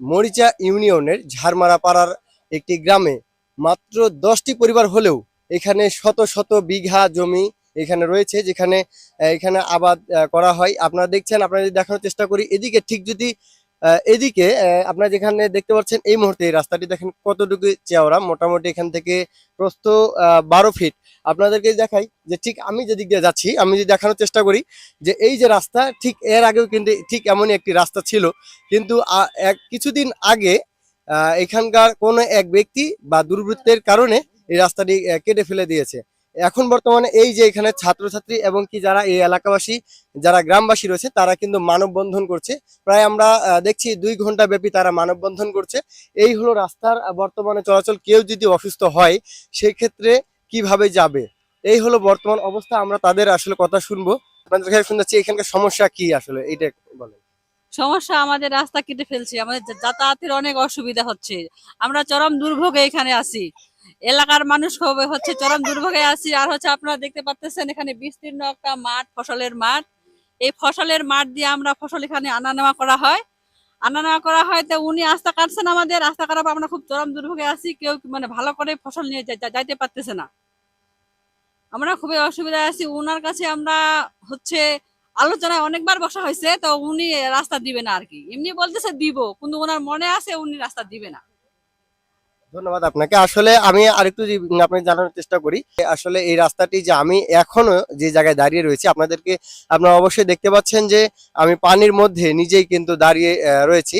মরিচা ইউনিয়নের ঝাড়মারা পাড়ার একটি গ্রামে মাত্র দশটি পরিবার হলেও এখানে শত শত বিঘা জমি এখানে রয়েছে, যেখানে এখানে আবাদ করা হয়। আপনারা দেখছেন, আপনারা যদি দেখানোর চেষ্টা করি, এদিকে ঠিক যদি এদিকে আপনারা যেখানে দেখতে পাচ্ছেন এই মুহূর্তে এই রাস্তাটি দেখেন কতটুকু চেওড়া, মোটামুটি এখান থেকে প্রস্থ বারো ফিট আপনাদেরকে দেখাই যে ঠিক আমি যেদিক দিয়ে যাচ্ছি, আমি যদি দেখানোর চেষ্টা করি যে এই যে রাস্তা, ঠিক এর আগেও কিন্তু ঠিক এমনই একটি রাস্তা ছিল। কিন্তু কিছুদিন আগে এখানকার কোনো এক ব্যক্তি বা দুর্বৃত্তের কারণে এই রাস্তাটি কেটে ফেলে দিয়েছে। এখন বর্তমানে এই যে এখানে ছাত্রছাত্রী এবং কি যারা এই এলাকাবাসী, যারা গ্রামবাসী রয়েছে, তারা কিন্তু মানববন্ধন করছে। প্রায় আমরা দেখছি দুই ঘণ্টা ব্যাপী তারা মানববন্ধন করছে। এই হলো রাস্তার বর্তমানে চলাচল। কেউ যদি অসুস্থ হয়, সেক্ষেত্রে কীভাবে যাবে? এই হলো বর্তমান অবস্থা। আমরা তাদের আসলে কথা শুনব। আপনাদের কাছে শুনতে এখানকার সমস্যা কি আসলে? এইটা বলেন। সমস্যা, আমাদের রাস্তা কেটে ফেলছে। আমাদের যাতায়াতের অনেক অসুবিধা হচ্ছে। আমরা চরম দুর্ভোগে এখানে আছি। এলাকার মানুষ হচ্ছে চরম দুর্ভোগে আছি। আর হচ্ছে আপনারা দেখতে পাচ্ছেন এখানে বিস্তীর্ণ একটা মাঠ, ফসলের মাঠ। এই ফসলের মাঠ দিয়ে আমরা ফসল এখানে আনা নেওয়া করা হয়। আনা নেওয়া করা হয় তো উনি রাস্তা কাটছেন আমাদের। রাস্তা কাটার পর আমরা খুব চরম দুর্ভোগে আছি। কেউ মানে ভালো করে ফসল নিয়ে যাইতে পারতেছে না। আমরা খুবই অসুবিধায় আছি। উনার কাছে আমরা হচ্ছে আলোচনায় অনেকবার বসা হয়েছে। তো উনি রাস্তা দিবে না আর কি। এমনি বলতেছে দিব, কিন্তু ওনার মনে আছে উনি রাস্তা দিবে না। ধন্যবাদ আপনাকে। আসলে আমি আরেকটু আপনাকে জানানোর চেষ্টা করি আসলে এই রাস্তাটি যে আমি এখনও যে জায়গায় দাঁড়িয়ে রয়েছি, আপনাদেরকে আপনারা অবশ্যই দেখতে পাচ্ছেন যে আমি পানির মধ্যে নিজেই কিন্তু দাঁড়িয়ে রয়েছি।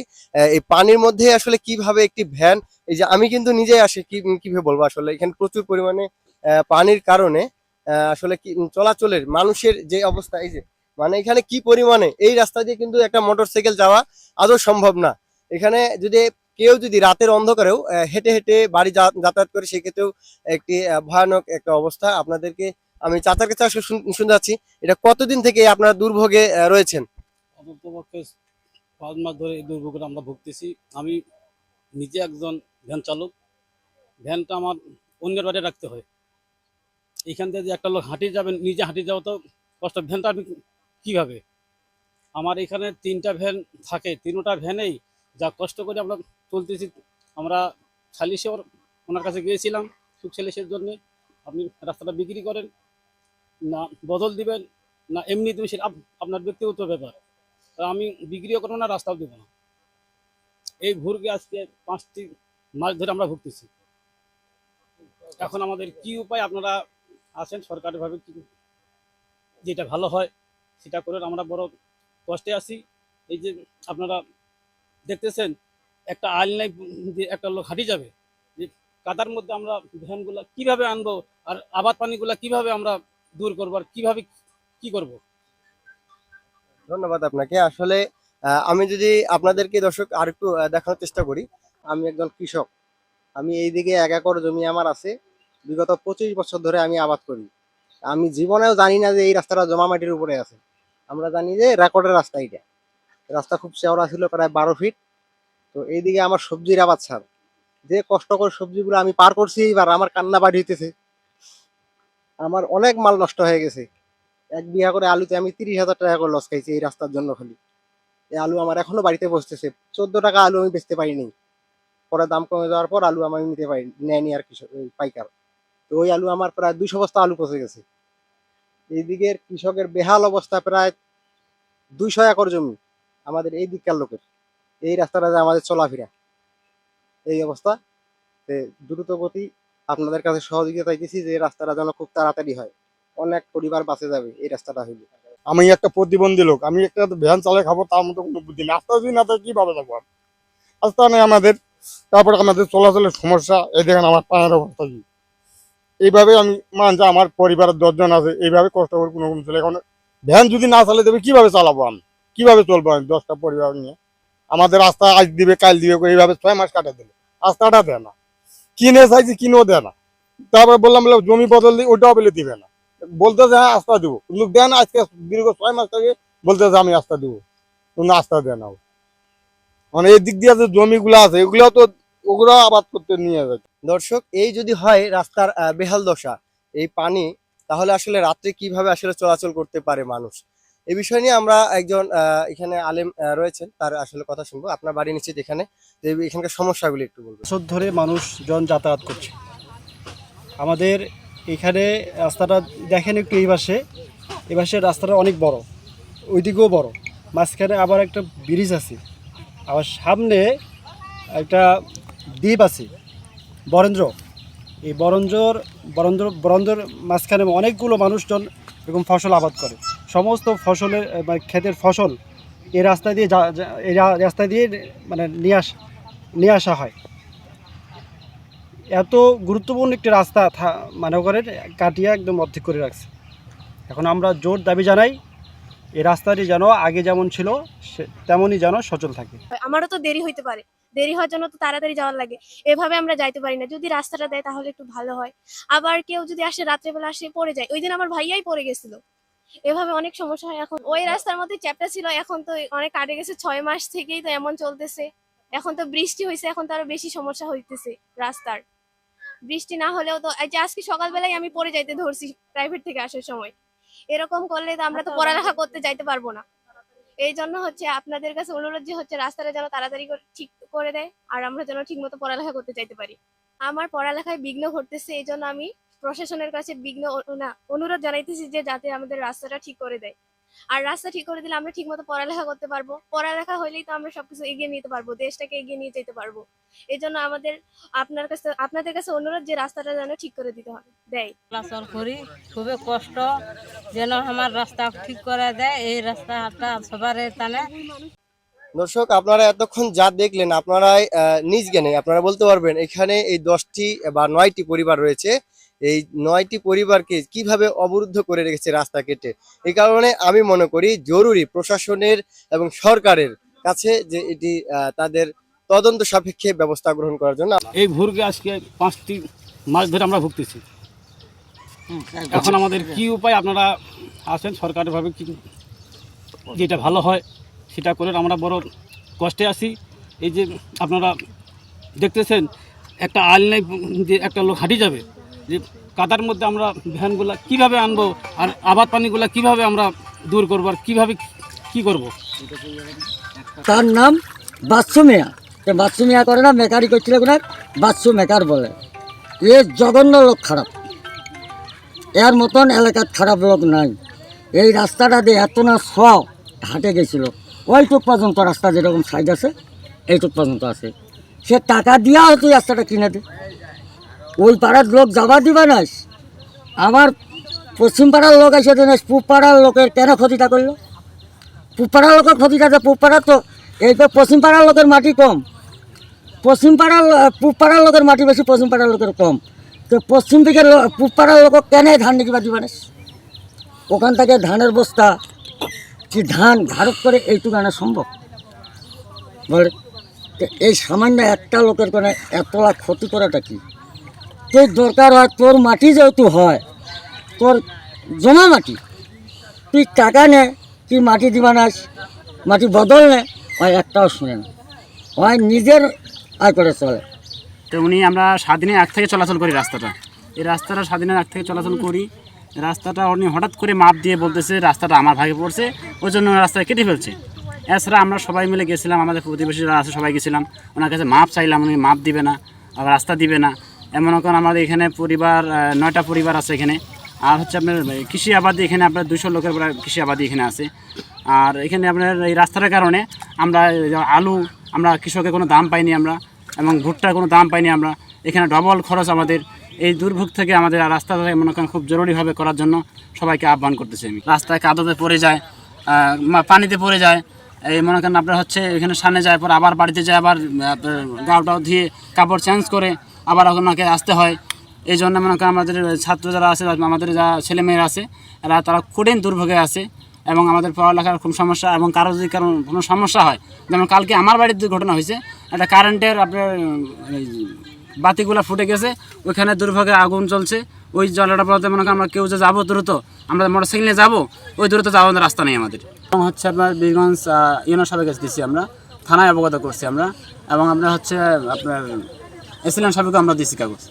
এই পানির মধ্যে আসলে কীভাবে একটি ভ্যান, এই যে আমি কিন্তু নিজেই আসি কীভাবে বলব আসলে, এখানে প্রচুর পরিমাণে পানির কারণে আসলে কি, চলাচলের, মানুষের যে অবস্থা, এই যে মানে এখানে কি পরিমাণে, এই রাস্তা দিয়ে কিন্তু একটা মোটরসাইকেল যাওয়া আদৌ সম্ভব না। এখানে যদি কেউ যদি রাতের অন্ধকারেও হেঁটে হেঁটে বাড়ি যাতায়াত করে, সেক্ষেত্রেও একটি ভয়ানক একটা অবস্থা আপনাদেরকে আমি চাচার কাছে আসলে শুন- শুনতে যাচ্ছি। এটা কতদিন থেকে আপনারা দুর্ভোগে রয়েছেন? পাঁচ মাস ধরে এই দুর্ভোগে আমরা ভুগতেছি। আমি নিজে একজন ভ্যান চালক। ভ্যানটা আমার অন্যের বাড়ি রাখতে হয়। এইখান থেকে যে একটা লোক হাঁটিয়ে যাবেন, নিজে হাঁটি যাওয়া তো কষ্ট। ভ্যানটা আমি কীভাবে? আমার এখানে তিনটা ভ্যান থাকে। তিনটা ভ্যানেই যা কষ্ট করে আমরা চলতেছি। আমরা সালিশে ওনার কাছে গিয়েছিলাম সুখ সালিশের জন্যে। আপনি রাস্তাটা বিক্রি করেন, না বদল দিবেন, না এমনি তুমি সেটা আপনার ব্যক্তিগত ব্যাপার। আমি বিক্রিও করব না, রাস্তাও দেবো না। এই ভুরকে আজকে পাঁচটি মাস ধরে আমরা ভুগতেছি। এখন আমাদের কি উপায়? আপনারা আছেন সরকারিভাবে কি যেটা ভালো হয় সেটা করে আমরা বড় কষ্টে আছি। এই যে আপনারা দেখতেছেন একটা আইল নাই যে একটা লোক হাঁটি যাবে যে কাদার মধ্যে আমরা ভ্যানগুলা কীভাবে আনব আর আবাদ পানিগুলা কীভাবে আমরা দূর করব আর কীভাবে কি করব? ধন্যবাদ আপনাকে। আসলে আমি যদি আপনাদেরকে দর্শক আরেকটু আহ, দেখানোর চেষ্টা করি আমি একজন কৃষক। আমি এইদিকে এক একর জমি আমার আছে। বিগত পঁচিশ বছর ধরে আমি আবাদ করি। আমি জীবনেও জানি না যে এই রাস্তাটা জমা মাটির উপরে আছে। আমরা জানি যে রেকর্ডের রাস্তা এটা রাস্তা খুব চওড়া ছিল প্রায় বারো ফিট। তো এইদিকে আমার সবজির আবাদ ছাড় যে কষ্ট করে সবজিগুলো আমি পার করছি এইবার, আমার কান্না বাড়ি হইতেছে। আমার অনেক মাল নষ্ট হয়ে গেছে। এক বিঘা করে আলুতে আমি তিরিশ হাজার টাকা করে লস খাইছি এই রাস্তার জন্য খালি। এই আলু আমার এখনও বাড়িতে বসতেছে। চোদ্দ টাকা আলু আমি বেচতে পারিনি। পরে দাম কমে যাওয়ার পর আলু আমি নিতে পারি, নেয়নি আর কৃষক পাইকার। তো ওই আলু আমার প্রায় দুইশো বস্তা আলু পচে গেছে। এইদিকের কৃষকের বেহাল অবস্থা প্রায় দুইশো একর জমি। আমাদের এই দিককার লোকের। এই রাস্তাটা যে আমাদের চলাফেরা, এই অবস্থা দ্রুত গতি আপনাদের কাছে সহযোগিতা চাইতেছি যে রাস্তাটা যেন খুব তাড়াতাড়ি হয়। অনেক পরিবার বাঁচে যাবে এই রাস্তাটা হইলে। আমি একটা প্রতিবন্ধী লোক, আমি একটা ভ্যান চালে খাব তার মতো কোনো বুদ্ধি নেই। আস্তে যদি না থাকে কীভাবে যাব আমি? রাস্তা আমাদের, তারপরে আমাদের চলাচলের সমস্যা, এই দেখেন আমার পায়ের অবস্থা কি। এইভাবে আমি মানছি আমার পরিবারের দশজন আছে, এইভাবে কষ্ট করে কোনো কোনো চলে এখন ভ্যান যদি না চালে দেবে, কীভাবে চালাবো আমি? কীভাবে চলবো আমি দশটা পরিবার নিয়ে? আমাদের রাস্তা আজ দিবে, কাল দিবে, এইভাবে ছয় মাস কাটা দিলে। রাস্তাটা দেয় না। কিনে চাইছি, কিনেও দেয় না। তারপরে বললাম বলে জমি বদল দিই ওইটাও বলে দিবে না। বলতে যে হ্যাঁ আস্থা দিব। কিন্তু না, আজকে দীর্ঘ ছয় মাস থেকে বলতে যে, আমি আস্থা দিব। কিন্তু আস্থা দেয় না মানে এই দিক দিয়ে যে জমিগুলো আছে এগুলো তো ওগুলো আবাদ করতে নিয়ে যায় দর্শক, এই যদি হয় রাস্তার বেহাল দশা, এই পানি, তাহলে আসলে রাত্রে কীভাবে আসলে চলাচল করতে পারে মানুষ? এই বিষয় নিয়ে আমরা একজন এখানে আলেম রয়েছেন, তার আসলে কথা শুনব। আপনার বাড়ি নিশ্চিত এখানে। এই- এখানকার সমস্যাগুলি একটু বলব বছর ধরে মানুষজন যাতায়াত করছে। আমাদের এখানে রাস্তাটা দেখেন একটু এই পাশে। এই পাশে রাস্তাটা অনেক বড়। ওইদিকেও বড়। মাঝখানে আবার একটা ব্রিজ আছে। আবার সামনে একটা দ্বীপ আছে, বরেন্দ্র। এই বরেন্দ্রর, বরেন্দ্র, বরেন্দ্রর মাঝখানে অনেকগুলো মানুষজন এরকম ফসল আবাদ করে। সমস্ত ফসলের ক্ষেতের ফসল এই রাস্তা দিয়ে এই রাস্তা দিয়ে মানে নিয়ে আস, নিয়ে আসা হয়। এত গুরুত্বপূর্ণ একটি রাস্তা মনে করেন কাটিয়ে একদম অর্ধেক করে রাখছে। এখন আমরা জোর দাবি জানাই, এই রাস্তাটি যেন আগে যেমন ছিল তেমনই যেন সচল থাকে। আমারও তো দেরি হইতে পারে। দেরি হওয়ার জন্য তো তাড়াতাড়ি যাওয়ার লাগে। এভাবে আমরা যাইতে পারি না। যদি রাস্তাটা দেয় তাহলে একটু ভালো হয়। আবার কেউ যদি আসে, রাত্রেবেলা আসে, পড়ে যায়। ওই দিন আমার ভাইয়াই পড়ে গেছিল। এভাবে অনেক সমস্যা হয়। এখন ওই রাস্তার মধ্যে চ্যাপ্টা ছিল এখন তো অনেক কাটে গেছে ছয় মাস থেকেই তো এমন চলতেছে। এখন তো বৃষ্টি হয়েছে এখন তো আরও বেশি সমস্যা হইতেছে রাস্তার। বৃষ্টি না হলেও তো এই যে আজকে সকালবেলায় আমি পড়ে যাইতে ধরছি প্রাইভেট থেকে আসার সময়। এরকম করলে তো আমরা তো পড়ালেখা করতে যাইতে পারব না। এই জন্য হচ্ছে আপনাদের কাছে অনুরোধ যে হচ্ছে রাস্তাটা যেন তাড়াতাড়ি করে ঠিক করে দেয় আর আমরা যেন ঠিক মতো পড়ালেখা করতে চাইতে পারি। আমার পড়ালেখায় বিঘ্ন ঘটতেছে এই জন্য আমি প্রশাসনের কাছে বিঘ্ন না অনুরোধ জানাইতেছি যে যাতে আমাদের রাস্তাটা ঠিক করে দেয়। আর রাস্তা ঠিক করে দিলে আমরা ঠিক মতো পড়ালেখা করতে পারব। পড়ালেখা হলেই তো আমরা সবকিছু এগিয়ে নিতে পারব দেশটাকে এগিয়ে নিয়ে যেতে পারব। এই জন্য আমাদের আপনার কাছে আপনাদের কাছে অনুরোধ যে রাস্তাটা যেন ঠিক করে দিতে হবে। দেয়। চলাচল করি খুবই কষ্ট যেন আমার রাস্তা ঠিক করে দেয় এই রাস্তাটা সবার টানে। দর্শক আপনারা এতক্ষণ যা দেখলেন আপনারাই আহ, নিজ জ্ঞানে আপনারা বলতে পারবেন এখানে এই দশটি বা নয়টি পরিবার রয়েছে। এই নয়টি পরিবারকে কীভাবে অবরুদ্ধ করে রেখেছে রাস্তা কেটে? এই কারণে আমি মনে করি জরুরি প্রশাসনের এবং সরকারের কাছে যে এটি তাদের তদন্ত সাপেক্ষে ব্যবস্থা গ্রহণ করার জন্য এই ভুরকে আজকে পাঁচটি মাস ধরে আমরা ভুগতেছি। এখন আমাদের কি উপায় আপনারা আসেন সরকারিভাবে কি যেটা ভালো হয় সেটা করে আমরা বড় কষ্টে আছি। এই যে আপনারা দেখতেছেন, একটা আলনায় যে একটা লোক হাঁটি যাবে যে কাদার মধ্যে আমরা ভ্যানগুলা কীভাবে আনব আর আবাদ পানিগুলা কীভাবে আমরা দূর করব আর কীভাবে কী করব? তার নাম বাচ্চু মিয়া। বাচ্চু করে না মেকারি করছিল না বাচ্চু মেকার বলে। এ জঘন্য লোক খারাপ। এর মতন এলাকার খারাপ লোক নাই। এই রাস্তাটা দিয়ে এত না স হাঁটে গেছিল। ওইটুক পর্যন্ত রাস্তা যেরকম সাইড আছে, এইটুক পর্যন্ত আছে। সে টাকা দিয়া হয়তো রাস্তাটা কিনে দে ওই পাড়ার লোক যাবা দিবা না আমার পশ্চিম পাড়ার লোক এসে দিন পূব পাড়ার লোকের কেন ক্ষতিটা করল? পুপাড়ার লোকের ক্ষতিটা আছে পুপাড়া তো, এই তো পশ্চিম পাড়ার লোকের মাটি কম। পশ্চিম পাড়ার পূব পাড়ার লোকের মাটি বেশি, পশ্চিম পাড়ার লোকের কম। তো পশ্চিম দিকের পূব পাড়ার লোক কেন ধান নিকিবা দিবা না ওখান থেকে ধানের বস্তা, কি ধান ভারত করে এইটুকু আনা সম্ভব? বলে, তো এই সামান্য একটা লোকের কোনো এত ক্ষতি করাটা কি? তোর দরকার হয়, তোর মাটি যেহেতু হয়, তোর জমা মাটি। তুই টাকা নে তুই মাটি দিবা নাস মাটি বদল নে, হয় একটাও শুনে না। হয় নিজের আয় করে চলে। তো উনি আমরা স্বাধীনের এক থেকে চলাচল করি রাস্তাটা। এই রাস্তাটা স্বাধীনের এক থেকে চলাচল করি। রাস্তাটা উনি হঠাৎ করে মাপ দিয়ে বলতেছে, রাস্তাটা আমার ভাগে পড়ছে, ওই জন্য উনি রাস্তা কেটে ফেলছে। এছাড়া আমরা সবাই মিলে গেছিলাম, আমাদের প্রতিবেশীরা আছে, সবাই গেছিলাম। ওনার কাছে মাপ চাইলাম, উনি মাপ দিবে না, আবার রাস্তা দিবে না। এমন কোন আমাদের এখানে পরিবার নয়টা পরিবার আছে এখানে। আর হচ্ছে আপনার কৃষি আবাদি এখানে আপনার দুশো লোকের কৃষি আবাদি এখানে আছে। আর এখানে আপনার এই রাস্তাটার কারণে আমরা আলু, আমরা কৃষকের কোনো দাম পাইনি আমরা, এবং ভুট্টার কোনো দাম পাইনি আমরা। এখানে ডবল খরচ আমাদের। এই দুর্ভোগ থেকে আমাদের আর রাস্তাটা মনে করেন খুব জরুরিভাবে করার জন্য সবাইকে আহ্বান করতেছি আমি। রাস্তায় কাদতে পড়ে যায় পানিতে পড়ে যায়। এই মনে করেন আপনার হচ্ছে এখানে সামনে যায়, পর আবার বাড়িতে যায়, আবার গাওটাও ধুয়ে কাপড় চেঞ্জ করে। আবার ওনাকে আসতে হয়। এই জন্য মনে করেন আমাদের ছাত্র যারা আছে আমাদের যা ছেলেমেয়েরা আছে এরা তারা কঠিন দুর্ভোগে আছে এবং আমাদের পড়ালেখার খুব সমস্যা এবং কারও যদি কারণ কোনো সমস্যা হয় যেমন কালকে আমার বাড়ির দুর্ঘটনা হয়েছে একটা কারেন্টের আপনার উম, বাতিগুলো ফুটে গেছে ওইখানে দুর্ভোগে আগুন চলছে ওই জলটা পড়াতে মনে করেন আমরা কেউ যে যাব দ্রুত আমরা মোটর সাইকেলে যাব ওই দ্রুত যাওয়ার রাস্তা নেই আমাদের। এবং হচ্ছে আপনার বীরগঞ্জ ইউনো সাহেবের কাছে দিচ্ছি আমরা থানায় অবগত করছি আমরা এবং আমরা হচ্ছে আপনার এসিলেন সাহেবকে আমরা দিচ্ছি কাগজ।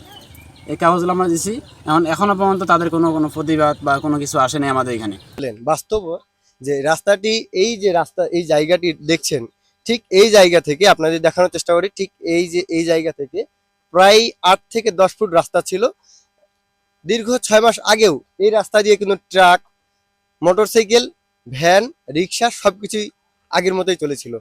এই কাগজগুলো আমরা দিচ্ছি এখন এখনও পর্যন্ত তাদের কোনো কোনো প্রতিবাদ বা কোনো কিছু আসেনি আমাদের এখানে। বাস্তব যে রাস্তাটি, এই যে রাস্তা, এই জায়গাটি দেখছেন, ঠিক এই জায়গা থেকে আপনাদের দেখানোর চেষ্টা করি, ঠিক এই যে, এই জায়গা থেকে প্রায় আট থেকে দশ ফুট রাস্তা ছিল। দীর্ঘ ছয় মাস আগেও এই রাস্তা দিয়ে কিন্তু ট্রাক, মোটরসাইকেল, ভ্যান, রিক্সা সবকিছুই আগের মতোই চলেছিল।